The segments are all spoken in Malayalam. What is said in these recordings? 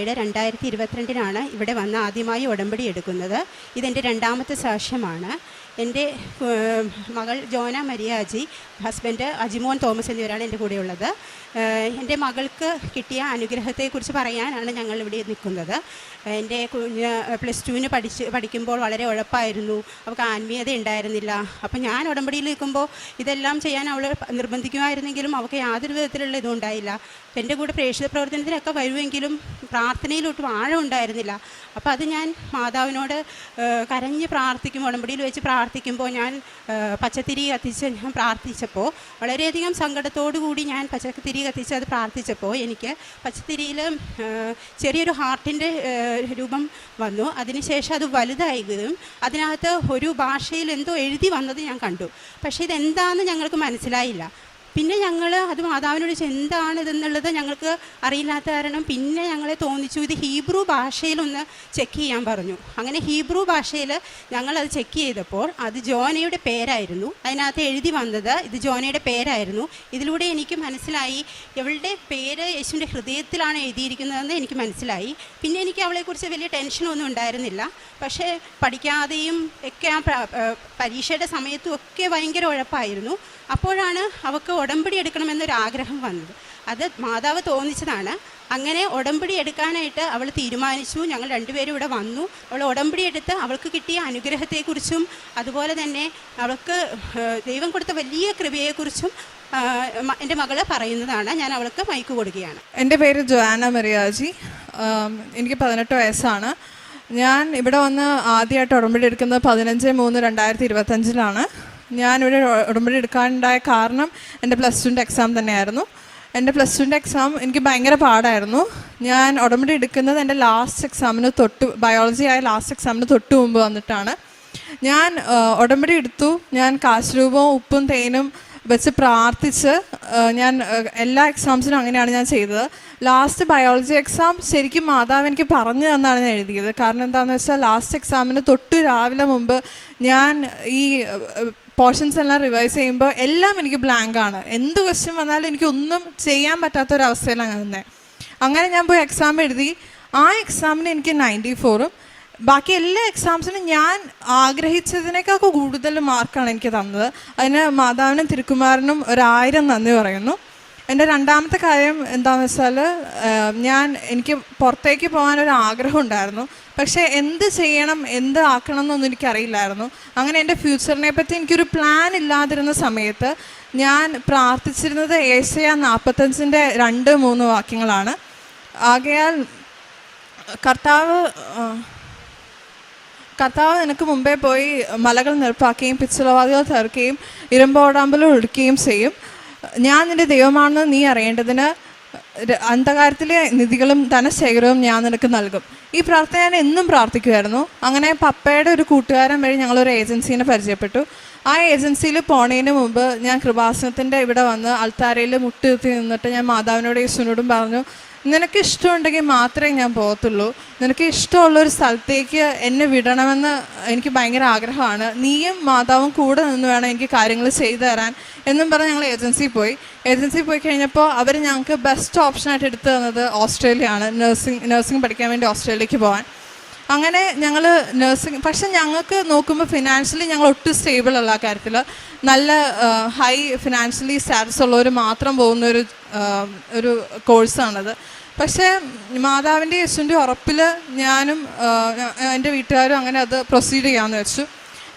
ഏഴ് രണ്ടായിരത്തി ഇരുപത്തിരണ്ടിനാണ് ഇവിടെ വന്ന് ആദ്യമായി ഉടമ്പടി എടുക്കുന്നത്. ഇതെന്റെ രണ്ടാമത്തെ സാക്ഷ്യമാണ്. എന്റെ മകൾ ജോന മരിയാജി ഹസ്ബൻഡ് അജിമോൻ തോമസ് എന്നിവരാണ് എന്റെ കൂടെയുള്ളത്. എന്റെ മകൾക്ക് കിട്ടിയ അനുഗ്രഹത്തെക്കുറിച്ച് പറയാനാണ് ഞങ്ങൾ ഇവിടെ നിൽക്കുന്നത്. എന്റെ കുഞ്ഞ് പ്ലസ് ടുവിന് പഠിച്ച് പഠിക്കുമ്പോൾ വളരെ ഉഴപ്പായിരുന്നു. അവൾക്ക് ആത്മീയത ഉണ്ടായിരുന്നില്ല. അപ്പം ഞാൻ ഉടമ്പടിയിൽ നിൽക്കുമ്പോൾ ഇതെല്ലാം ചെയ്യാൻ അവൾ നിർബന്ധിക്കുമായിരുന്നെങ്കിലും അവൾക്ക് യാതൊരു വിധത്തിലുള്ള ഇതും ഉണ്ടായില്ല. എന്റെ കൂടെ പ്രേക്ഷിത പ്രവർത്തനത്തിനൊക്കെ വരുമെങ്കിലും പ്രാർത്ഥനയിലോട്ടും ആഴം ഉണ്ടായിരുന്നില്ല. അപ്പോൾ അത് ഞാൻ മാതാവിനോട് കരഞ്ഞ് പ്രാർത്ഥിക്കും ഉടമ്പടിയിൽ വെച്ച് പ്രാർത്ഥിക്കുമ്പോൾ ഞാൻ പച്ചത്തിരി കത്തിച്ച് ഞാൻ പ്രാർത്ഥിച്ചപ്പോൾ വളരെയധികം സങ്കടത്തോടു കൂടി ഞാൻ പച്ചത്തിരി കത്തിച്ച് അത് പ്രാർത്ഥിച്ചപ്പോൾ എനിക്ക് പച്ചത്തിരിയിൽ ചെറിയൊരു ഹാർട്ടിന്റെ രൂപം വന്നു. അതിനുശേഷം അത് വലുതായതും അതിനകത്ത് ഒരു ഭാഷയിൽ എന്തോ എഴുതി വന്നത് ഞാൻ കണ്ടു. പക്ഷേ ഇതെന്താണെന്ന് ഞങ്ങൾക്ക് മനസ്സിലായില്ല. പിന്നെ ഞങ്ങൾ അത് മാതാവിനോട് എന്താണ് ഇതെന്നുള്ളത് ഞങ്ങൾക്ക് അറിയില്ലാത്ത കാരണം? പിന്നെ ഞങ്ങളെ തോന്നിച്ചു ഇത് ഹീബ്രു ഭാഷയിലൊന്ന് ചെക്ക് ചെയ്യാൻ പറഞ്ഞു. അങ്ങനെ ഹീബ്രു ഭാഷയിൽ ഞങ്ങളത് ചെക്ക് ചെയ്തപ്പോൾ അത് ജോനയുടെ പേരായിരുന്നു. അതിനകത്ത് എഴുതി വന്നത് ഇത് ജോനയുടെ പേരായിരുന്നു. ഇതിലൂടെ എനിക്ക് മനസ്സിലായി ഇവളുടെ പേര് യേശുവിന്റെ ഹൃദയത്തിലാണ് എഴുതിയിരിക്കുന്നതെന്ന് എനിക്ക് മനസ്സിലായി. പിന്നെ എനിക്ക് അവളെക്കുറിച്ച് വലിയ ടെൻഷനൊന്നും ഉണ്ടായിരുന്നില്ല. പക്ഷേ പഠിക്കാതെയും ഒക്കെ ആ പരീക്ഷയുടെ സമയത്തും ഒക്കെ ഭയങ്കര ഉഴപ്പായിരുന്നു. അപ്പോഴാണ് അവൾക്ക് ഉടമ്പടി എടുക്കണമെന്നൊരു ആഗ്രഹം വന്നത്. അത് മാതാവ് തോന്നിച്ചതാണ്. അങ്ങനെ ഉടമ്പടി എടുക്കാനായിട്ട് അവൾ തീരുമാനിച്ചു. ഞങ്ങൾ രണ്ടുപേരും ഇവിടെ വന്നു. അവൾ ഉടമ്പടി എടുത്ത് അവൾക്ക് കിട്ടിയ അനുഗ്രഹത്തെക്കുറിച്ചും അതുപോലെ തന്നെ അവൾക്ക് ദൈവം കൊടുത്ത വലിയ കൃപയെക്കുറിച്ചും എന്റെ മകൾ പറയുന്നതാണ്. ഞാൻ അവൾക്ക് മൈക്ക് കൊടുക്കുകയാണ്. എന്റെ പേര് ജോയാന മെറിയാജി എനിക്ക് പതിനെട്ട് വയസ്സാണ്. ഞാൻ ഇവിടെ വന്ന് ആദ്യമായിട്ട് ഉടമ്പടി എടുക്കുന്നത് പതിനഞ്ച് മൂന്ന് രണ്ടായിരത്തി ഇരുപത്തഞ്ചിലാണ്. ഞാനിവിടെ ഉടമ്പടി എടുക്കാനുണ്ടായ കാരണം എന്റെ പ്ലസ് ടുന്റെ എക്സാം തന്നെയായിരുന്നു. എന്റെ പ്ലസ് ടുന്റെ എക്സാം എനിക്ക് ഭയങ്കര പാടായിരുന്നു. ഞാൻ ഉടമ്പടി എടുക്കുന്നത് എന്റെ ലാസ്റ്റ് എക്സാമിന് തൊട്ട് ബയോളജി ആയ ലാസ്റ്റ് എക്സാമിന് തൊട്ട് മുമ്പ് വന്നിട്ടാണ്. ഞാൻ ഉടമ്പടി എടുത്തു. ഞാൻ കാശുരൂപവും ഉപ്പും തേനും വെച്ച് പ്രാർത്ഥിച്ച് ഞാൻ എല്ലാ എക്സാംസിനും അങ്ങനെയാണ് ഞാൻ ചെയ്തത്. ലാസ്റ്റ് ബയോളജി എക്സാം ശരിക്കും മാതാവ് എനിക്ക് പറഞ്ഞു തന്നാണ് ഞാൻ എഴുതിയത്. കാരണം എന്താണെന്ന് വെച്ചാൽ ലാസ്റ്റ് എക്സാമിന് തൊട്ട് രാവിലെ മുമ്പ് ഞാൻ ഈ പോർഷൻസ് എല്ലാം റിവൈസ് ചെയ്യുമ്പോൾ എല്ലാം എനിക്ക് ബ്ലാങ്ക് ആണ്. എന്ത് ക്വസ്റ്റ്യൻ വന്നാലും എനിക്കൊന്നും ചെയ്യാൻ പറ്റാത്ത ഒരു ഞാൻ നിന്നത് അങ്ങനെ ഞാൻ പോയി എക്സാം എഴുതി. ആ എക്സാമിന് എനിക്ക് നയന്റി ഫോറും ബാക്കി എല്ലാ എക്സാംസിനും ഞാൻ ആഗ്രഹിച്ചതിനേക്കാൾ കൂടുതൽ മാർക്കാണ് എനിക്ക് തന്നത്. അതിന് മാതാവിനും തിരുക്കുമാരനും ഒരായിരം നന്ദി പറയുന്നു. എന്റെ രണ്ടാമത്തെ കാര്യം എന്താണെന്ന് വെച്ചാൽ ഞാൻ എനിക്ക് പുറത്തേക്ക് പോകാനൊരു ആഗ്രഹം ഉണ്ടായിരുന്നു. പക്ഷേ എന്ത് ചെയ്യണം എന്ത് ആക്കണം എന്നൊന്നും എനിക്കറിയില്ലായിരുന്നു. അങ്ങനെ എന്റെ ഫ്യൂച്ചറിനെ പറ്റി എനിക്കൊരു പ്ലാൻ ഇല്ലാതിരുന്ന സമയത്ത് ഞാൻ പ്രാർത്ഥിച്ചിരുന്നത് ഏഷ്യ നാൽപ്പത്തഞ്ചിന്റെ രണ്ട് മൂന്ന് വാക്യങ്ങളാണ്. ആകയാൽ കർത്താവ് കർത്താവ് നിനക്ക് മുമ്പേ പോയി മലകൾ നിരപ്പാക്കുകയും പിച്ചളവാദികൾ തകർക്കുകയും ഇരുമ്പോടാമ്പലും ഒടുക്കുകയും ചെയ്യും. ഞാൻ നിന്റെ ദൈവമാണെന്ന് നീ അറിയേണ്ടതിന് അന്ധകാരത്തിലെ നിധികളും ധനശേഖരവും ഞാൻ നിനക്ക് നൽകും. ഈ പ്രാർത്ഥന ഞാൻ എന്നും പ്രാർത്ഥിക്കുമായിരുന്നു. അങ്ങനെ പപ്പയുടെ ഒരു കൂട്ടുകാരൻ വഴി ഞങ്ങളൊരു ഏജൻസീനെ പരിചയപ്പെട്ടു. ആ ഏജൻസിയിൽ പോണതിന് മുമ്പ് ഞാൻ കൃപാസനത്തിന്റെ ഇവിടെ വന്ന് അൾത്താരയിൽ മുട്ടുകുത്തി നിന്നിട്ട് ഞാൻ മാതാവിനോടും യേശുവിനോടും പറഞ്ഞു നിനക്ക് ഇഷ്ടമുണ്ടെങ്കിൽ മാത്രമേ ഞാൻ പോകത്തുള്ളൂ. നിനക്ക് ഇഷ്ടമുള്ള ഒരു സ്ഥലത്തേക്ക് എന്നെ വിടണമെന്ന് എനിക്ക് ഭയങ്കര ആഗ്രഹമാണ്. നീയും മാതാവും കൂടെ നിന്ന് വേണം എനിക്ക് കാര്യങ്ങൾ ചെയ്തു തരാൻ എന്നും പറഞ്ഞ് ഞങ്ങൾ ഏജൻസിയിൽ പോയി. ഏജൻസിയിൽ പോയി കഴിഞ്ഞപ്പോൾ അവർ ഞങ്ങൾക്ക് ബെസ്റ്റ് ഓപ്ഷനായിട്ട് എടുത്തു തന്നത് ഓസ്ട്രേലിയയാണ്. നഴ്സിംഗ് നഴ്സിംഗ് പഠിക്കാൻ വേണ്ടി ഓസ്ട്രേലിയക്ക് പോകാൻ. അങ്ങനെ ഞങ്ങൾ നഴ്സിംഗ് പക്ഷെ ഞങ്ങൾക്ക് നോക്കുമ്പോൾ ഫിനാൻഷ്യലി ഞങ്ങൾ ഒട്ടും സ്റ്റേബിൾ അല്ല കാര്യത്തിൽ. നല്ല ഹൈ ഫിനാൻഷ്യലി സ്റ്റാറ്റസ് ഉള്ളവർ മാത്രം പോകുന്ന ഒരു ഒരു കോഴ്സാണത് പക്ഷേ മാതാവിന്റെ യേശുവിന്റെ ഉറപ്പിൽ ഞാനും എന്റെ വീട്ടുകാരും അങ്ങനെ അത് പ്രൊസീഡ് ചെയ്യാമെന്ന് വെച്ചു.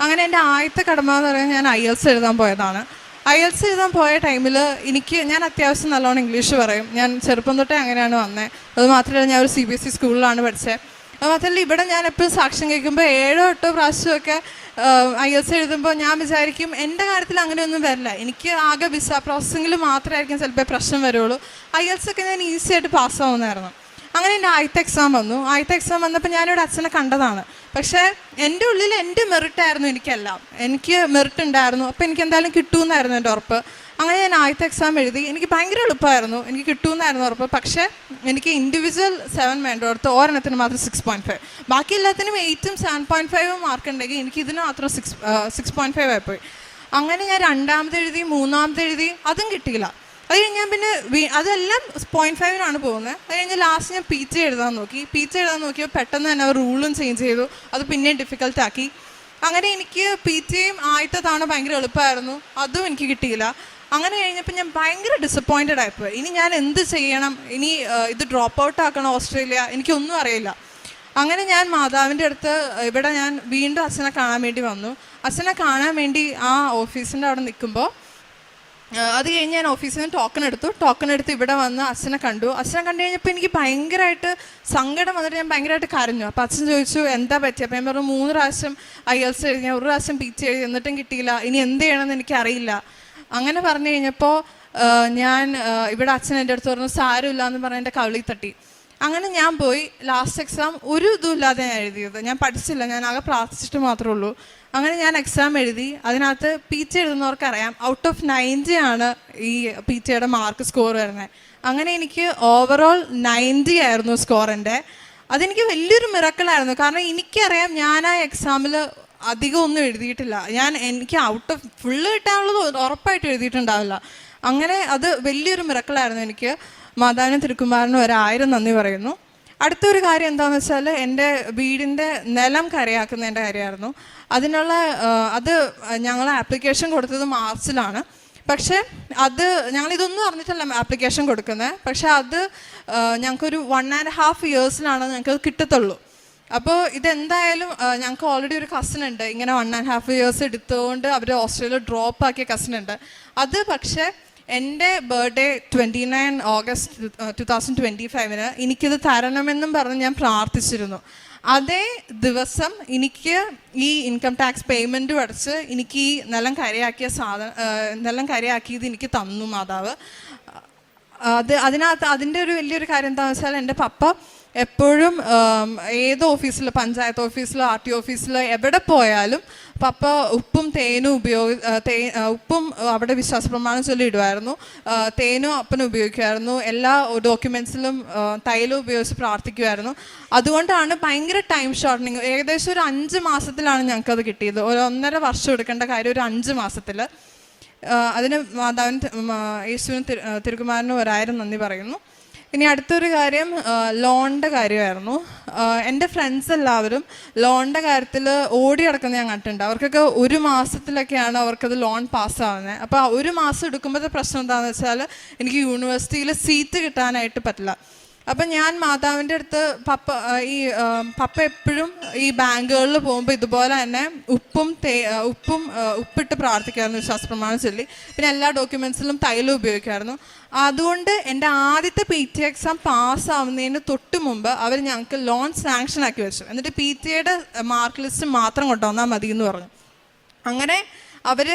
അങ്ങനെ എന്റെ ആദ്യത്തെ കടമ എന്ന് പറയുന്നത് ഞാൻ ഐ എൽസ് എഴുതാൻ പോയതാണ്. ഐ എൽസ് എഴുതാൻ പോയ ടൈമിൽ എനിക്ക് ഞാൻ അത്യാവശ്യം നല്ലോണം ഇംഗ്ലീഷ് പറയും. ഞാൻ ചെറുപ്പം തൊട്ടേ അങ്ങനെയാണ് വന്നത് അത് മാത്രമല്ല ഞാൻ ഒരു സി ബി എസ് ഇ സ്കൂളിലാണ് പഠിച്ചത് മാത്രമല്ല ഇവിടെ ഞാൻ എപ്പോഴും സാക്ഷ്യം കേൾക്കുമ്പോൾ ഏഴോ എട്ടോ പ്രാവശ്യമൊക്കെ ഐ എസ് എഴുതുമ്പോൾ ഞാൻ വിചാരിക്കും എന്റെ കാര്യത്തിൽ അങ്ങനെയൊന്നും വരില്ല. എനിക്ക് ആകെ വിസ പ്രോസസ്സിങ്ങിൽ മാത്രമായിരിക്കും ചിലപ്പോൾ പ്രശ്നം വരുള്ളൂ. ഐ എൽസ് ഒക്കെ ഞാൻ ഈസി ആയിട്ട് പാസ്സാവുന്നതായിരുന്നു അങ്ങനെ എന്റെ ആദ്യത്തെ എക്സാം വന്നു. ആദ്യത്തെ എക്സാം വന്നപ്പോൾ ഞാനിവിടെ അച്ഛനെ കണ്ടതാണ്. പക്ഷേ എന്റെ ഉള്ളിൽ എന്റെ മെറിറ്റ് ആയിരുന്നു എനിക്കെല്ലാം. എനിക്ക് മെറിറ്റ് ഉണ്ടായിരുന്നു. അപ്പോൾ എനിക്ക് എന്തായാലും കിട്ടുമെന്നായിരുന്നു എന്റെ ഉറപ്പ്. അങ്ങനെ ഞാൻ ആദ്യത്തെ എക്സാം എഴുതി. എനിക്ക് ഭയങ്കര എളുപ്പമായിരുന്നു. എനിക്ക് കിട്ടുമെന്നായിരുന്നു ഉറപ്പ്. പക്ഷേ എനിക്ക് ഇൻഡിവിജ്വൽ സെവൻ വേണ്ടടുത്ത് ഒരെണ്ണത്തിന് മാത്രം സിക്സ് പോയിന്റ് ഫൈവ് ബാക്കി എല്ലാത്തിനും എയ്റ്റും സെവൻ പോയിന്റ് ഫൈവും മാർക്ക് ഉണ്ടെങ്കിൽ എനിക്ക് ഇതിന് മാത്രം സിക്സ് സിക്സ് പോയിന്റ് ഫൈവ് ആയിപ്പോയി. അങ്ങനെ ഞാൻ രണ്ടാമത് എഴുതി മൂന്നാമത് എഴുതി അതും കിട്ടിയില്ല. അത് കഴിഞ്ഞാൽ പിന്നെ അതെല്ലാം പോയിന്റ് ഫൈവിനാണ് പോകുന്നത്. അത് കഴിഞ്ഞ് ലാസ്റ്റ് ഞാൻ പി എഴുതാൻ നോക്കി. പി എഴുതാൻ നോക്കിയപ്പോൾ പെട്ടെന്ന് തന്നെ അവർ റൂളും ചേഞ്ച് ചെയ്തു. അത് പിന്നെയും ഡിഫിക്കൽട്ട് ആക്കി. അങ്ങനെ എനിക്ക് പി ടിയും തവണ ഭയങ്കര എളുപ്പമായിരുന്നു. അതും എനിക്ക് കിട്ടിയില്ല. അങ്ങനെ കഴിഞ്ഞപ്പോൾ ഞാൻ ഭയങ്കര ഡിസപ്പോയിന്റഡ് ആയിപ്പോയി ഇനി ഞാൻ എന്ത് ചെയ്യണം? ഇനി ഇത് ഡ്രോപ്പ് ഔട്ട് ആക്കണം ഓസ്ട്രേലിയ? എനിക്കൊന്നും അറിയില്ല. അങ്ങനെ ഞാൻ മാതാവിന്റെ അടുത്ത് ഇവിടെ ഞാൻ വീണ്ടും അച്ഛനെ കാണാൻ വേണ്ടി വന്നു. അച്ഛനെ കാണാൻ വേണ്ടി ആ ഓഫീസിന്റെ അവിടെ നിൽക്കുമ്പോൾ അത് കഴിഞ്ഞ് ഞാൻ ഓഫീസിൽ നിന്ന് ടോക്കൺ എടുത്തു. ടോക്കൺ എടുത്ത് ഇവിടെ വന്ന് അച്ഛനെ കണ്ടു. അച്ഛനെ കണ്ടു കഴിഞ്ഞപ്പോൾ എനിക്ക് ഭയങ്കരമായിട്ട് സങ്കടം വന്നിട്ട് ഞാൻ ഭയങ്കരമായിട്ട് കരഞ്ഞു. അപ്പോൾ അച്ഛൻ ചോദിച്ചു എന്താ പറ്റിയ? അപ്പം ഞാൻ പറഞ്ഞു മൂന്ന് പ്രാവശ്യം ഐ എൽസ് എഴുതി ഞാൻ ഒരു പ്രാവശ്യം പി ടി എഴുതി എന്നിട്ടും കിട്ടിയില്ല. ഇനി എന്ത് ചെയ്യണമെന്ന് എനിക്കറിയില്ല. അങ്ങനെ പറഞ്ഞു കഴിഞ്ഞപ്പോൾ ഞാൻ ഇവിടെ അച്ഛൻ എന്റെ അടുത്ത് പറഞ്ഞു സാരമില്ല എന്ന് പറഞ്ഞ് എന്റെ കവിളി തട്ടി. അങ്ങനെ ഞാൻ പോയി ലാസ്റ്റ് എക്സാം ഒരു ഇതുമില്ലാതെ ഞാൻ എഴുതിയത്. ഞാൻ പഠിച്ചില്ല ഞാൻ ആകെ പ്രാർത്ഥിച്ചിട്ട് മാത്രമേ ഉള്ളൂ. അങ്ങനെ ഞാൻ എക്സാം എഴുതി അതിനകത്ത് പി ടി എഴുതുന്നവർക്ക് അറിയാം ഔട്ട് ഓഫ് നയന്റി ആണ് ഈ പി ടിയുടെ മാർക്ക് സ്കോർ വരുന്നത് അങ്ങനെ എനിക്ക് ഓവറോൾ നയന്റി ആയിരുന്നു സ്കോർ എന്റെ അതെനിക്ക് വലിയൊരു മിറക്കിളായിരുന്നു കാരണം എനിക്കറിയാം ഞാൻ ആ എക്സാമിൽ അധികം ഒന്നും എഴുതിയിട്ടില്ല. ഞാൻ എനിക്ക് ഔട്ട് ഓഫ് ഫുള്ള് കിട്ടാനുള്ളത് ഉറപ്പായിട്ട് എഴുതിയിട്ടുണ്ടാവില്ല. അങ്ങനെ അത് വലിയൊരു മിറക്കിളായിരുന്നു എനിക്ക്. മാതാവിനും തിരുക്കുമാരനും ഒരായിരം നന്ദി പറയുന്നു. അടുത്തൊരു കാര്യം എന്താണെന്ന് വെച്ചാൽ എന്റെ വീടിന്റെ നിലം കരയാക്കുന്നതിന്റെ കാര്യമായിരുന്നു. അതിനുള്ള അത് ഞങ്ങൾ ആപ്ലിക്കേഷൻ കൊടുത്തത് മാർച്ചിലാണ്. പക്ഷേ അത് ഞങ്ങൾ ഇതൊന്നും അറിഞ്ഞിട്ടല്ല ആപ്ലിക്കേഷൻ കൊടുക്കുന്നത്. പക്ഷേ അത് ഞങ്ങൾക്കൊരു വൺ ആൻഡ് ഹാഫ് ഇയേഴ്സിലാണ് ഞങ്ങൾക്ക് കിട്ടത്തുള്ളൂ. അപ്പോൾ ഇതെന്തായാലും ഞങ്ങൾക്ക് ഓൾറെഡി ഒരു കസിൻ ഉണ്ട് ഇങ്ങനെ വൺ ആൻഡ് ഹാഫ് ഇയേഴ്സ് എടുത്തുകൊണ്ട് അവർ ഓസ്ട്രേലിയ ഡ്രോപ്പ് ആക്കിയ കസിൻ ഉണ്ട് അത് പക്ഷേ എന്റെ birthday twenty nine August two thousand twenty ഫൈവിന് എനിക്കിത് തരണമെന്നും പറഞ്ഞ് ഞാൻ പ്രാർത്ഥിച്ചിരുന്നു. അതേ ദിവസം എനിക്ക് ഈ ഇൻകം ടാക്സ് പേയ്മെന്റും അടച്ച് എനിക്ക് ഈ നിലം കരയാക്കിയ സാധനം നിലം കരയാക്കിയത് എനിക്ക് തന്നു മാതാവ്. അത് അതിനകത്ത് അതിന്റെ ഒരു വലിയൊരു കാര്യം എന്താണെന്ന് വെച്ചാൽ എന്റെ പപ്പ എപ്പോഴും ഏത് ഓഫീസിൽ പഞ്ചായത്ത് ഓഫീസിലോ ആർ ടി ഓഫീസിലോ എവിടെ പോയാലും പപ്പ ഉപ്പും തേനും ഉപയോഗി തേ ഉപ്പും അവിടെ വിശ്വാസ പ്രമാണം ചൊല്ലി ഇടുമായിരുന്നു തേനും അപ്പനും ഉപയോഗിക്കുമായിരുന്നു. എല്ലാ ഡോക്യുമെൻസിലും തൈലും ഉപയോഗിച്ച് പ്രാർത്ഥിക്കുമായിരുന്നു. അതുകൊണ്ടാണ് ഭയങ്കര ടൈം ഷോർട്ടനിങ്. ഏകദേശം ഒരു അഞ്ച് മാസത്തിലാണ് ഞങ്ങൾക്കത് കിട്ടിയത്. ഒരു ഒന്നര വർഷം എടുക്കേണ്ട കാര്യം ഒരു അഞ്ച് മാസത്തിൽ അതിന് മാതാവിന് യേശുവിനും തിരുകുമാരനും ഒരായിരം നന്ദി പറയുന്നു. ഇനി അടുത്തൊരു കാര്യം ലോണിന്റെ കാര്യമായിരുന്നു. എന്റെ ഫ്രണ്ട്സ് എല്ലാവരും ലോണിന്റെ കാര്യത്തിൽ ഓടി കിടക്കുന്ന ഞാൻ കണ്ടിട്ടുണ്ട്. അവർക്കൊക്കെ ഒരു മാസത്തിലൊക്കെയാണ് അവർക്കത് ലോൺ പാസ്സാവുന്നത് അപ്പോൾ ഒരു മാസം എടുക്കുമ്പോഴത്തെ പ്രശ്നം എന്താണെന്ന് വെച്ചാൽ എനിക്ക് യൂണിവേഴ്സിറ്റിയിൽ സീറ്റ് കിട്ടാനായിട്ട് പറ്റില്ല. അപ്പം ഞാൻ മാതാവിന്റെ അടുത്ത് പപ്പ ഈ പപ്പ എപ്പോഴും ഈ ബാങ്കുകളിൽ പോകുമ്പോൾ ഇതുപോലെ തന്നെ ഉപ്പും തേ ഉപ്പും ഉപ്പിട്ട് പ്രാർത്ഥിക്കാമായിരുന്നു വിശ്വാസ പ്രമാണം ചൊല്ലി. പിന്നെ എല്ലാ ഡോക്യുമെൻസിലും തൈലം ഉപയോഗിക്കാമായിരുന്നു അതുകൊണ്ട് എന്റെ ആദ്യത്തെ പി ടി എക്സാം പാസ്സാവുന്നതിന് തൊട്ട് മുമ്പ് അവർ ഞങ്ങൾക്ക് ലോൺ സാങ്ഷൻ ആക്കി വെച്ചു. എന്നിട്ട് പി ടി എയുടെ മാർക്ക് ലിസ്റ്റ് മാത്രം കൊണ്ടുവന്നാൽ മതി എന്ന് പറഞ്ഞു. അങ്ങനെ അവർ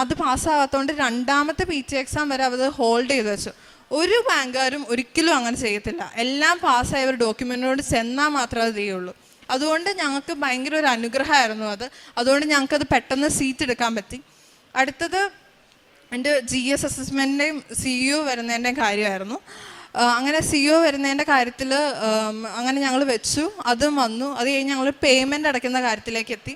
അത് പാസ്സാകാത്തതുകൊണ്ട് രണ്ടാമത്തെ പി ടി എക്സാം വരെ അവർ ഹോൾഡ് ചെയ്ത് വെച്ചു. ഒരു ബാങ്കുകാരും ഒരിക്കലും അങ്ങനെ ചെയ്യത്തില്ല. എല്ലാം പാസ്സായവർ ഡോക്യുമെന്റിനോട് ചെന്നാൽ മാത്രമേ അത് ചെയ്യുള്ളൂ. അതുകൊണ്ട് ഞങ്ങൾക്ക് ഭയങ്കര ഒരു അനുഗ്രഹമായിരുന്നു അത്. അതുകൊണ്ട് ഞങ്ങൾക്കത് പെട്ടെന്ന് സീറ്റ് എടുക്കാൻ പറ്റി. അടുത്തത് എന്റെ ജി എസ് അസസ്മെന്റിന്റെയും സി യു വരുന്നതിന്റെയും കാര്യമായിരുന്നു. അങ്ങനെ സി ഒ വരുന്നതിന്റെ കാര്യത്തിൽ അങ്ങനെ ഞങ്ങൾ വെച്ചു. അതും വന്നു. അത് കഴിഞ്ഞ് ഞങ്ങൾ പേയ്മെന്റ് അടയ്ക്കുന്ന കാര്യത്തിലേക്ക് എത്തി.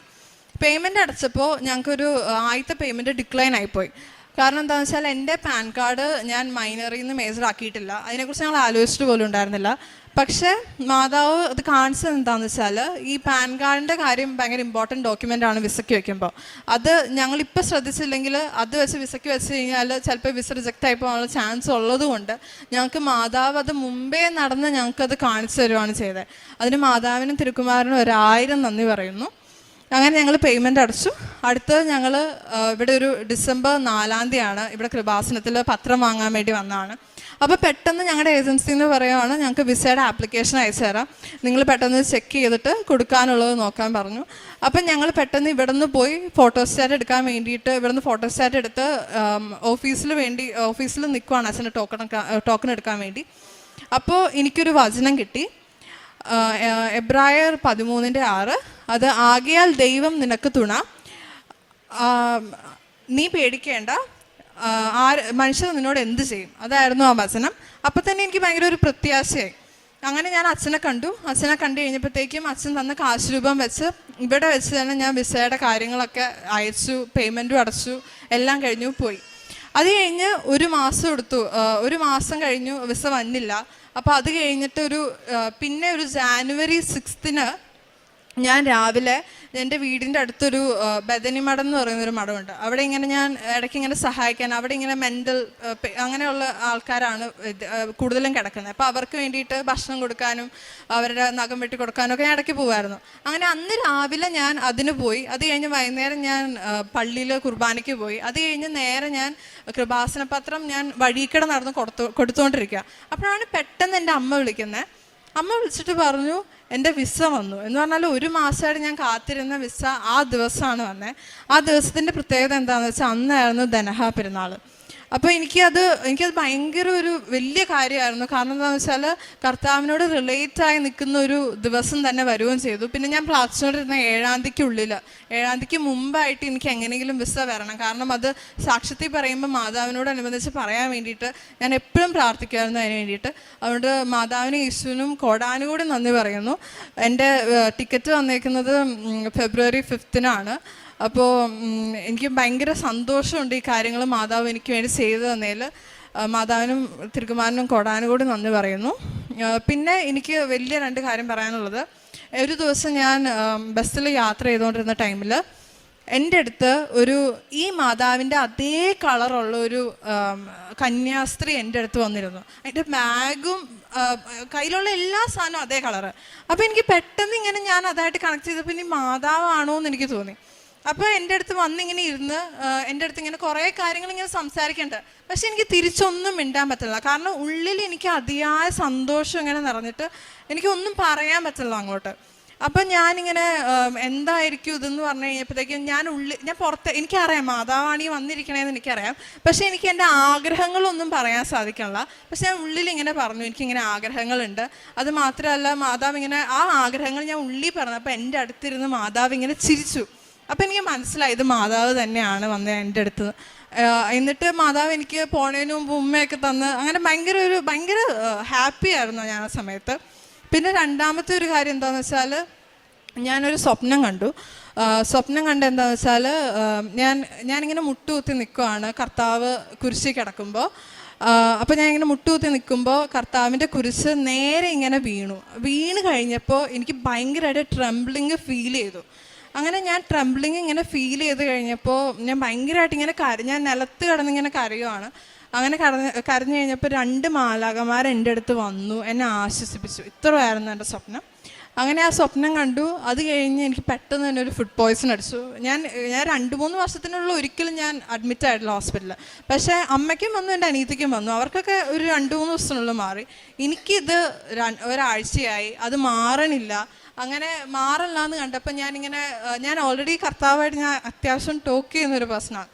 പേയ്മെന്റ് അടച്ചപ്പോൾ ഞങ്ങൾക്കൊരു ആദ്യത്തെ പേയ്മെന്റ് ഡിക്ലൈൻ ആയിപ്പോയി. കാരണം എന്താണെന്ന് വെച്ചാൽ എന്റെ പാൻ കാർഡ് ഞാൻ മൈനറിൽ നിന്ന് മേജർ ആക്കിയിട്ടില്ല. അതിനെക്കുറിച്ച് ഞങ്ങൾ ആലോചിച്ചിട്ട് പോലും ഉണ്ടായിരുന്നില്ല. പക്ഷേ മാതാവ് അത് കാണിച്ചത് എന്താണെന്ന് വെച്ചാൽ ഈ പാൻ കാർഡിന്റെ കാര്യം ഭയങ്കര ഇമ്പോർട്ടന്റ് ഡോക്യുമെന്റ് ആണ് വിസയ്ക്ക് വെക്കുമ്പോൾ. അത് ഞങ്ങളിപ്പോൾ ശ്രദ്ധിച്ചില്ലെങ്കിൽ അത് വെച്ച് വിസയ്ക്ക് വെച്ച് കഴിഞ്ഞാൽ ചിലപ്പോൾ വിസ റിജക്റ്റ് ആയി പോകാനുള്ള ചാൻസ് ഉള്ളതുകൊണ്ട് ഞങ്ങൾക്ക് മാതാവ് അത് മുമ്പേ നടന്ന് ഞങ്ങൾക്കത് കാണിച്ചു തരുവാണ് ചെയ്തത്. അതിന് മാതാവിനും തിരുക്കുമാരനും ഒരായിരം നന്ദി പറയുന്നു. അങ്ങനെ ഞങ്ങൾ പേയ്മെന്റ് അടച്ചു. അടുത്തത് ഞങ്ങൾ ഇവിടെ ഒരു ഡിസംബർ നാലാം തീയതിയാണ് ഇവിടെ കൃപാസനത്തിൽ പത്രം വാങ്ങാൻ വേണ്ടി വന്നതാണ്. അപ്പോൾ പെട്ടെന്ന് ഞങ്ങളുടെ ഏജൻസി എന്ന് പറയുവാണ് ഞങ്ങൾക്ക് വിസയുടെ ആപ്ലിക്കേഷൻ അയച്ചു തരാം. നിങ്ങൾ പെട്ടെന്ന് ചെക്ക് ചെയ്തിട്ട് കൊടുക്കാനുള്ളത് നോക്കാൻ പറഞ്ഞു. അപ്പം ഞങ്ങൾ പെട്ടെന്ന് ഇവിടെ നിന്ന് പോയി ഫോട്ടോസ്റ്റാറ്റ് എടുക്കാൻ വേണ്ടിയിട്ട് ഇവിടുന്ന് ഫോട്ടോ ഫോട്ടോസ്റ്റാറ്റ് എടുത്ത് ഓഫീസിൽ വേണ്ടി ഓഫീസിൽ നിൽക്കുവാണ് അച്ഛന്റെ ടോക്കൺ ടോക്കൺ എടുക്കാൻ വേണ്ടി. അപ്പോൾ എനിക്കൊരു വചനം കിട്ടി. എബ്രായർ പതിമൂന്നിന്റെ ആറ് അത് ആകയാൽ ദൈവം നിനക്ക് തുണ. നീ പേടിക്കേണ്ട. ആര് മനുഷ്യർ നിന്നോട് എന്ത് ചെയ്യും? അതായിരുന്നു ആ വചനം. അപ്പം തന്നെ എനിക്ക് ഭയങ്കര ഒരു പ്രത്യാശയായി. അങ്ങനെ ഞാൻ അച്ഛനെ കണ്ടു. അച്ഛനെ കണ്ടു കഴിഞ്ഞപ്പോഴത്തേക്കും അച്ഛൻ തന്ന കാശ് രൂപം വെച്ച് ഇവിടെ വെച്ച് തന്നെ ഞാൻ വിസയുടെ കാര്യങ്ങളൊക്കെ അയച്ചു പേയ്മെന്റും അടച്ചു എല്ലാം കഴിഞ്ഞു പോയി. അത് കഴിഞ്ഞ് ഒരു മാസം എടുത്തു. ഒരു മാസം കഴിഞ്ഞു വിസ വന്നില്ല. അപ്പോൾ അത് കഴിഞ്ഞിട്ട് ഒരു പിന്നെ ഒരു ജാനുവരി സിക്സ്തിന് ഞാൻ രാവിലെ എന്റെ വീടിന്റെ അടുത്തൊരു ബദനി മഠം എന്ന് പറയുന്നൊരു മഠമുണ്ട്. അവിടെ ഇങ്ങനെ ഞാൻ ഇടയ്ക്ക് ഇങ്ങനെ സഹായിക്കാൻ അവിടെ ഇങ്ങനെ മെന്റൽ അങ്ങനെയുള്ള ആൾക്കാരാണ് കൂടുതലും കിടക്കുന്നത്. അപ്പോൾ അവർക്ക് വേണ്ടിയിട്ട് ഭക്ഷണം കൊടുക്കാനും അവരുടെ നഖം വെട്ടി കൊടുക്കാനും ഒക്കെ ഞാൻ ഇടയ്ക്ക് പോകുമായിരുന്നു അങ്ങനെ അന്ന് രാവിലെ ഞാൻ അതിന് പോയി. അത് കഴിഞ്ഞ് വൈകുന്നേരം ഞാൻ പള്ളിയിൽ കുർബാനയ്ക്ക് പോയി. അത് കഴിഞ്ഞ് നേരെ ഞാൻ കൃപാസന പത്രം ഞാൻ വഴിക്കട നടന്ന് കൊടുത്തു കൊടുത്തുകൊണ്ടിരിക്കുക. അപ്പോഴാണ് പെട്ടെന്ന് എന്റെ അമ്മ വിളിക്കുന്നത്. അമ്മ വിളിച്ചിട്ട് പറഞ്ഞു എന്റെ വിസ വന്നു. എന്ന് പറഞ്ഞാൽ ഒരു മാസമായിട്ട് ഞാൻ കാത്തിരുന്ന വിസ ആ ദിവസമാണ് വന്നത് ആ ദിവസത്തിന്റെ പ്രത്യേകത എന്താണെന്ന് വെച്ചാൽ അന്നായിരുന്നു ധനഹ പെരുന്നാൾ അപ്പോൾ എനിക്കത് എനിക്കത് ഭയങ്കര ഒരു വലിയ കാര്യമായിരുന്നു. കാരണം എന്താണെന്ന് വെച്ചാൽ കർത്താവിനോട് റിലേറ്റ് ആയി നിൽക്കുന്ന ഒരു ദിവസം തന്നെ വരികയും ചെയ്തു. പിന്നെ ഞാൻ പ്രാർത്ഥിച്ചുകൊണ്ടിരുന്ന ഏഴാം തീയതിക്കുള്ളിൽ ഏഴാം തീയതിക്ക് മുമ്പായിട്ട് എനിക്ക് എങ്ങനെയെങ്കിലും വിസ വരണം. കാരണം അത് സാക്ഷ്യത്തിൽ പറയുമ്പോൾ മാതാവിനോടനുബന്ധിച്ച് പറയാൻ വേണ്ടിയിട്ട് ഞാൻ എപ്പോഴും പ്രാർത്ഥിക്കുമായിരുന്നു അതിന് വേണ്ടിയിട്ട്. അതുകൊണ്ട് മാതാവിനും യേശുവിനും കോടാനുകൂടി നന്ദി പറയുന്നു. എന്റെ ടിക്കറ്റ് വന്നേക്കുന്നത് ഫെബ്രുവരി ഫിഫ്തിനാണ് അപ്പോൾ എനിക്ക് ഭയങ്കര സന്തോഷമുണ്ട് ഈ കാര്യങ്ങൾ മാതാവ് എനിക്ക് വേണ്ടി ചെയ്തു തന്നതിൽ. മാതാവിനും തിരുക്കുമാരനും കൊടാനും കൂടി നന്ദി പറയുന്നു. പിന്നെ എനിക്ക് വലിയ രണ്ട് കാര്യം പറയാനുള്ളത്. ഒരു ദിവസം ഞാൻ ബസ്സിൽ യാത്ര ചെയ്തുകൊണ്ടിരുന്ന ടൈമിൽ എന്റെ അടുത്ത് ഒരു ഈ മാതാവിന്റെ അതേ കളറുള്ള ഒരു കന്യാസ്ത്രീ എന്റെ അടുത്ത് വന്നിരുന്നു. അതിന്റെ ബാഗും കയ്യിലുള്ള എല്ലാ സാധനവും അതേ കളറ്. അപ്പോൾ എനിക്ക് പെട്ടെന്ന് ഇങ്ങനെ ഞാൻ അതായിട്ട് കണക്ട് ചെയ്തപ്പോൾ ഇനി മാതാവാണോ എന്ന് എനിക്ക് തോന്നി. അപ്പോൾ എന്റെ അടുത്ത് വന്നിങ്ങനെ ഇരുന്ന് എന്റെ അടുത്ത് ഇങ്ങനെ കുറേ കാര്യങ്ങൾ ഇങ്ങനെ സംസാരിക്കണ്ട. പക്ഷെ എനിക്ക് തിരിച്ചൊന്നും മിണ്ടാൻ പറ്റില്ല. കാരണം ഉള്ളിൽ എനിക്ക് അതിയായ സന്തോഷം ഇങ്ങനെ നിറഞ്ഞിട്ട് എനിക്കൊന്നും പറയാൻ പറ്റില്ല അങ്ങോട്ട്. അപ്പം ഞാനിങ്ങനെ എന്തായിരിക്കും ഇതെന്ന് പറഞ്ഞു കഴിഞ്ഞപ്പോഴത്തേക്കും ഞാൻ ഉള്ളിൽ ഞാൻ പുറത്ത് എനിക്കറിയാം മാതാവാണി വന്നിരിക്കണേന്ന് എനിക്കറിയാം. പക്ഷേ എനിക്ക് എന്റെ ആഗ്രഹങ്ങളൊന്നും പറയാൻ സാധിക്കണില്ല. പക്ഷെ ഞാൻ ഉള്ളിൽ ഇങ്ങനെ പറഞ്ഞു എനിക്കിങ്ങനെ ആഗ്രഹങ്ങളുണ്ട്. അത് മാത്രമല്ല മാതാവ് ഇങ്ങനെ ആ ആഗ്രഹങ്ങൾ ഞാൻ ഉള്ളിൽ പറഞ്ഞു പറഞ്ഞപ്പോൾ എന്റെ അടുത്തിരുന്ന് മാതാവ് ഇങ്ങനെ ചിരിച്ചു. അപ്പം എനിക്ക് മനസ്സിലായി ഇത് മാതാവ് തന്നെയാണ് വന്നത് എന്റെ അടുത്ത്. എന്നിട്ട് മാതാവ് എനിക്ക് പോണേന് മുമ്പ് ഉമ്മയൊക്കെ തന്ന് അങ്ങനെ ഭയങ്കര ഒരു ഭയങ്കര ഹാപ്പി ആയിരുന്നു ഞാൻ ആ സമയത്ത്. പിന്നെ രണ്ടാമത്തെ ഒരു കാര്യം എന്താണെന്ന് വെച്ചാൽ ഞാനൊരു സ്വപ്നം കണ്ടു. സ്വപ്നം കണ്ട എന്താണെന്ന് വെച്ചാൽ ഞാൻ ഞാനിങ്ങനെ മുട്ടുകുത്തി നിൽക്കുവാണ് കർത്താവ് കുരിശി കിടക്കുമ്പോൾ അപ്പോൾ ഞാൻ ഇങ്ങനെ മുട്ടുകുത്തി നിൽക്കുമ്പോൾ കർത്താവിന്റെ കുരിശ് നേരെ ഇങ്ങനെ വീണു. വീണ് കഴിഞ്ഞപ്പോൾ എനിക്ക് ഭയങ്കരമായിട്ട് ട്രംബ്ലിങ് ഫീൽ ചെയ്തു. അങ്ങനെ ഞാൻ ട്രംബ്ലിങ് ഇങ്ങനെ ഫീൽ ചെയ്ത് കഴിഞ്ഞപ്പോൾ ഞാൻ ഭയങ്കരമായിട്ട് ഇങ്ങനെ കര ഞാൻ നിലത്ത് കിടന്ന് ഇങ്ങനെ കരയുവാണ്. അങ്ങനെ കടന്ന് കരഞ്ഞു കഴിഞ്ഞപ്പോൾ രണ്ട് മാലാകമാർ എന്റെ അടുത്ത് വന്നു എന്നെ ആശ്വസിപ്പിച്ചു. ഇത്രയായിരുന്നു എന്റെ സ്വപ്നം. അങ്ങനെ ആ സ്വപ്നം കണ്ടു. അത് കഴിഞ്ഞ് എനിക്ക് പെട്ടെന്ന് തന്നെ ഒരു ഫുഡ് പോയ്സൺ അടിച്ചു. ഞാൻ ഞാൻ രണ്ട് മൂന്ന് വർഷത്തിനുള്ള ഒരിക്കലും ഞാൻ അഡ്മിറ്റ് ആയിട്ടില്ല ഹോസ്പിറ്റലിൽ പക്ഷേ അമ്മയ്ക്കും വന്നു എന്റെ അനീതിക്കും വന്നു. അവർക്കൊക്കെ ഒരു രണ്ട് മൂന്ന് ദിവസത്തിനുള്ളിൽ മാറി. എനിക്കിത് ഒരാഴ്ചയായി. അത് മാറണില്ല. അങ്ങനെ മാറില്ല എന്ന് കണ്ടപ്പോൾ ഞാനിങ്ങനെ ഞാൻ ഓൾറെഡി കർത്താവായിട്ട് ഞാൻ അത്യാവശ്യം ടോക്ക് ചെയ്യുന്നൊരു പേഴ്സണാണ്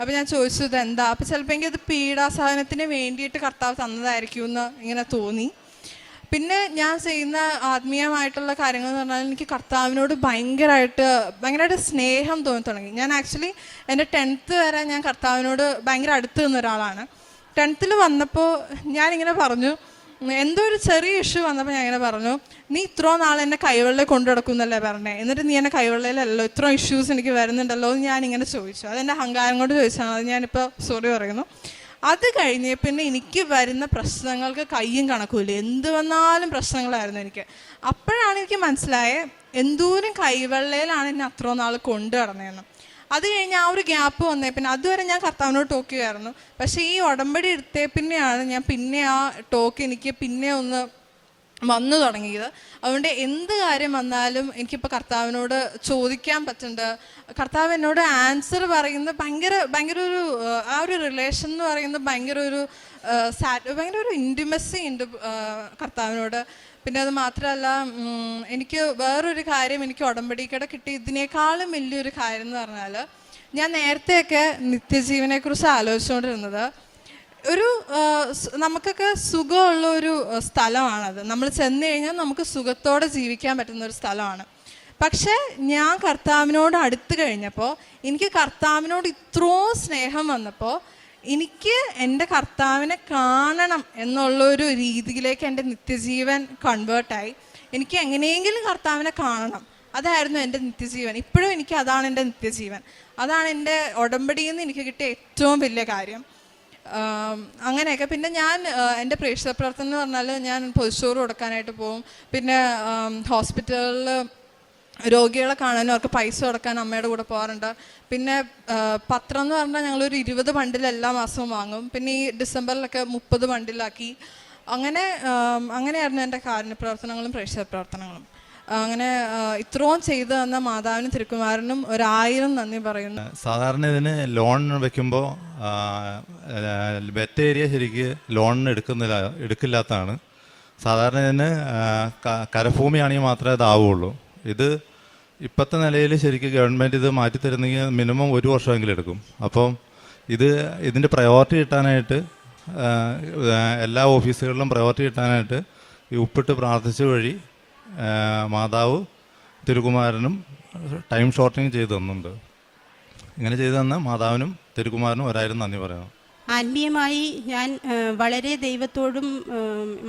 അപ്പോൾ ഞാൻ ചോദിച്ചു ഇത് എന്താ അപ്പോൾ ചിലപ്പോൾ എനിക്ക് അത് പീഡാസഹനത്തിന് വേണ്ടിയിട്ട് കർത്താവ് തന്നതായിരിക്കും എന്ന് ഇങ്ങനെ തോന്നി. പിന്നെ ഞാൻ ചെയ്യുന്ന ആത്മീയമായിട്ടുള്ള കാര്യങ്ങൾ എന്ന് പറഞ്ഞാൽ എനിക്ക് കർത്താവിനോട് ഭയങ്കരമായിട്ട് ഭയങ്കരമായിട്ട് സ്നേഹം തോന്നി തുടങ്ങി. ഞാൻ ആക്ച്വലി എന്റെ ടെൻത്ത് വരെ ഞാൻ കർത്താവിനോട് ഭയങ്കര അടുത്ത് നിന്ന ഒരാളാണ്. ടെൻത്തിൽ വന്നപ്പോൾ ഞാനിങ്ങനെ പറഞ്ഞു എന്തോ ഒരു ചെറിയ ഇഷ്യൂ വന്നപ്പോൾ ഞാൻ ഇങ്ങനെ പറഞ്ഞു നീ ഇത്രയും നാൾ എന്നെ കൈവെള്ളയിൽ കൊണ്ടു നടക്കുന്നല്ലേ പറഞ്ഞേ? എന്നിട്ട് നീ എന്നെ കൈവെള്ളയിലല്ലോ ഇത്രയും ഇഷ്യൂസ് എനിക്ക് വരുന്നുണ്ടല്ലോ എന്ന് ഞാനിങ്ങനെ ചോദിച്ചു. അതെന്റെ അഹങ്കാരം കൊണ്ട് ചോദിച്ചാണ് അത് ഞാനിപ്പോൾ സോറി പറയുന്നു. അത് കഴിഞ്ഞ് പിന്നെ എനിക്ക് വരുന്ന പ്രശ്നങ്ങൾക്ക് കയ്യും കണക്കുമില്ല. എന്ത് വന്നാലും പ്രശ്നങ്ങളായിരുന്നു എനിക്ക്. അപ്പോഴാണ് എനിക്ക് മനസ്സിലായത് എന്തോരം കൈവെള്ളയിലാണ് എന്നെ അത്ര നാൾ കൊണ്ടു നടന്നതെന്ന്. അത് കഴിഞ്ഞ് ആ ഒരു ഗ്യാപ്പ് വന്നേ പിന്നെ അതുവരെ ഞാൻ കർത്താവിനോട് ടോക്കുകയായിരുന്നു പക്ഷേ ഈ ഉടമ്പടി എടുത്തേ പിന്നെയാണ് ഞാൻ പിന്നെ ആ ടോക്ക് എനിക്ക് പിന്നെ ഒന്ന് വന്നു തുടങ്ങിയത്. അതുകൊണ്ട് എന്ത് കാര്യം വന്നാലും എനിക്കിപ്പോൾ കർത്താവിനോട് ചോദിക്കാൻ പറ്റുന്നുണ്ട്. കർത്താവ് എന്നോട് ആൻസർ പറയുന്നത് ഭയങ്കര ഭയങ്കര ഒരു ആ, ഒരു റിലേഷൻ എന്ന് പറയുന്നത് ഭയങ്കര ഒരു സാറ്റ് ഭയങ്കര ഒരു ഇന്റിമസി ഉണ്ട് കർത്താവിനോട്. പിന്നെ അത് മാത്രമല്ല എനിക്ക് വേറൊരു കാര്യം എനിക്ക് ഉടമ്പടിക്കട കിട്ടി. ഇതിനേക്കാളും വലിയൊരു കാര്യം എന്ന് പറഞ്ഞാൽ ഞാൻ നേരത്തെയൊക്കെ നിത്യജീവനെക്കുറിച്ച് ആലോചിച്ചുകൊണ്ടിരുന്നത് ഒരു നമുക്കൊക്കെ സുഖമുള്ള ഒരു സ്ഥലമാണത്. നമ്മൾ ചെന്ന് കഴിഞ്ഞാൽ നമുക്ക് സുഖത്തോടെ ജീവിക്കാൻ പറ്റുന്ന ഒരു സ്ഥലമാണ്. പക്ഷേ ഞാൻ കർത്താവിനോട് അടുത്ത് കഴിഞ്ഞപ്പോൾ എനിക്ക് കർത്താവിനോട് ഇത്രയും സ്നേഹം വന്നപ്പോൾ എനിക്ക് എന്റെ കർത്താവിനെ കാണണം എന്നുള്ളൊരു രീതിയിലേക്ക് എന്റെ നിത്യജീവൻ കൺവേർട്ടായി എനിക്ക് എങ്ങനെയെങ്കിലും കർത്താവിനെ കാണണം. അതായിരുന്നു എന്റെ നിത്യജീവൻ. ഇപ്പോഴും എനിക്ക് അതാണ് എന്റെ നിത്യജീവൻ. അതാണ് എന്റെ ഉടമ്പടിയിൽ നിന്ന് എനിക്ക് കിട്ടിയ ഏറ്റവും വലിയ കാര്യം. അങ്ങനെയൊക്കെ. പിന്നെ ഞാൻ എന്റെ പ്രേക്ഷക പ്രവർത്തനം എന്ന് പറഞ്ഞാൽ ഞാൻ പൊതിച്ചോറ് കൊടുക്കാനായിട്ട് പോകും. പിന്നെ ഹോസ്പിറ്റലിൽ രോഗികളെ കാണാനും അവർക്ക് പൈസ കൊടുക്കാൻ അമ്മയുടെ കൂടെ പോകാറുണ്ട്. പിന്നെ പത്രം എന്ന് പറഞ്ഞാൽ ഞങ്ങളൊരു ഇരുപത് ബണ്ടിൽ എല്ലാ മാസവും വാങ്ങും. പിന്നെ ഈ ഡിസംബറിലൊക്കെ മുപ്പത് ബണ്ടിലാക്കി. അങ്ങനെ അങ്ങനെയായിരുന്നു എന്റെ കാരുണ്യ പ്രവർത്തനങ്ങളും പ്രേക്ഷക പ്രവർത്തനങ്ങളും. അങ്ങനെ ഇത്രയും ചെയ്തു തന്ന മാതാവിനും തിരുക്കുമാരനും ഒരായിരം നന്ദി പറയുന്നു. സാധാരണ ഇതിന് ലോൺ വെക്കുമ്പോൾ ബെറ്റ് ഏരിയ ശരിക്ക് ലോണിന് എടുക്കുന്നില്ല എടുക്കില്ലാത്തതാണ്. സാധാരണ ഇതിന് കരഭൂമിയാണെങ്കിൽ മാത്രമേ ഇതാവുള്ളൂ. ഇത് ഇപ്പോഴത്തെ നിലയിൽ ശരിക്കും ഗവൺമെന്റ് ഇത് മാറ്റി തരുന്നെങ്കിൽ മിനിമം ഒരു വർഷമെങ്കിലും എടുക്കും. അപ്പം ഇത് ഇതിന്റെ പ്രയോറിറ്റി കിട്ടാനായിട്ട് എല്ലാ ഓഫീസുകളിലും പ്രയോറിറ്റി കിട്ടാനായിട്ട് ഈ ഉപ്പിട്ട് പ്രാർത്ഥിച്ച വഴി മാതാവ് തിരുകുമാരനും ടൈം ഷോർട്ടിങ് ചെയ്തു തന്നുണ്ട്. ഇങ്ങനെ ചെയ്തു തന്ന മാതാവിനും തിരുകുമാരനും ഒരായിരം നന്ദി പറയണം. ആത്മീയമായി ഞാൻ വളരെ ദൈവത്തോടും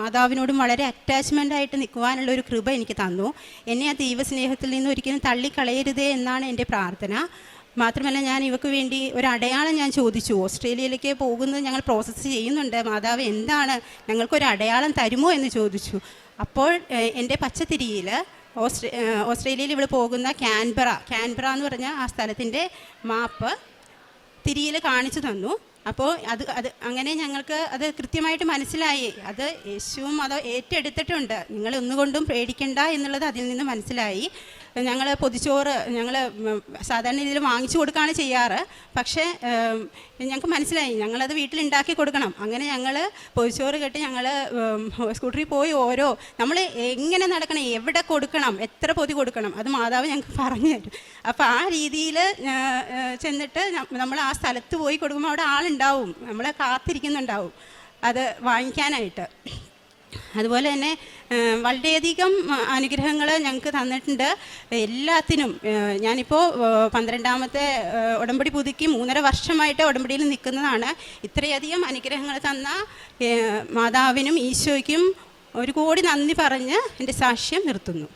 മാതാവിനോടും വളരെ അറ്റാച്ച്മെന്റ് ആയിട്ട് നിൽക്കുവാനുള്ള ഒരു കൃപ എനിക്ക് തന്നു. എന്നെ ആ ദൈവസ്നേഹത്തിൽ നിന്ന് ഒരിക്കലും തള്ളിക്കളയരുതേ എന്നാണ് എന്റെ പ്രാർത്ഥന. മാത്രമല്ല ഞാൻ ഇവക്ക് വേണ്ടി ഒരു അടയാളം ഞാൻ ചോദിച്ചു. ഓസ്ട്രേലിയയിലേക്ക് പോകുന്നത് ഞങ്ങൾ പ്രോസസ്സ് ചെയ്യുന്നുണ്ട്. മാതാവ് എന്താണ് ഞങ്ങൾക്കൊരു അടയാളം തരുമോ എന്ന് ചോദിച്ചു. അപ്പോൾ എന്റെ പച്ചത്തിരിയിൽ ഓസ്ട്രേ ഓസ്ട്രേലിയയിൽ ഇവിടെ പോകുന്ന ക്യാൻബറ ക്യാൻബറ എന്ന് പറഞ്ഞ ആ സ്ഥലത്തിന്റെ മാപ്പ് തിരിയിൽ കാണിച്ചു തന്നു. അപ്പോൾ അത് അത് അങ്ങനെ ഞങ്ങൾക്ക് അത് കൃത്യമായിട്ട് മനസ്സിലായി. അത് യേശുവും അത് ഏറ്റെടുത്തിട്ടുണ്ട്. നിങ്ങൾ ഒന്നുകൊണ്ടും പേടിക്കണ്ട എന്നുള്ളത് അതിൽ നിന്ന് മനസ്സിലായി. ഞങ്ങൾ പൊതിച്ചോറ് ഞങ്ങൾ സാധാരണ രീതിയിൽ വാങ്ങിച്ചു കൊടുക്കുകയാണ് ചെയ്യാറ്. പക്ഷേ ഞങ്ങൾക്ക് മനസ്സിലായി. ഞങ്ങളത് വീട്ടിലുണ്ടാക്കി കൊടുക്കണം. അങ്ങനെ ഞങ്ങൾ പൊതിച്ചോറ് കെട്ടി ഞങ്ങൾ സ്കൂട്ടറിൽ പോയി ഓരോ നമ്മൾ എങ്ങനെ നടക്കണം എവിടെ കൊടുക്കണം എത്ര പൊതി കൊടുക്കണം അത് മാതാവ് ഞങ്ങൾക്ക് പറഞ്ഞു തരും. അപ്പോൾ ആ രീതിയിൽ ചെന്നിട്ട് നമ്മൾ ആ സ്ഥലത്ത് പോയി കൊടുക്കുമ്പോൾ അവിടെ ആളുണ്ടാവും. നമ്മളെ കാത്തിരിക്കുന്നുണ്ടാവും. അത് വാങ്ങിക്കാനായിട്ട്. അതുപോലെ തന്നെ വളരെയധികം അനുഗ്രഹങ്ങൾ ഞങ്ങൾക്ക് തന്നിട്ടുണ്ട്. എല്ലാത്തിനും ഞാനിപ്പോൾ പന്ത്രണ്ടാമത്തെ ഉടമ്പടി പുതുക്കി മൂന്നര വർഷമായിട്ട് ഉടമ്പടിയിൽ നിൽക്കുന്നതാണ്. ഇത്രയധികം അനുഗ്രഹങ്ങൾ തന്ന മാതാവിനും ഈശോയ്ക്കും ഒരു കോടി നന്ദി പറഞ്ഞ് എന്റെ സാക്ഷ്യം നിർത്തുന്നു.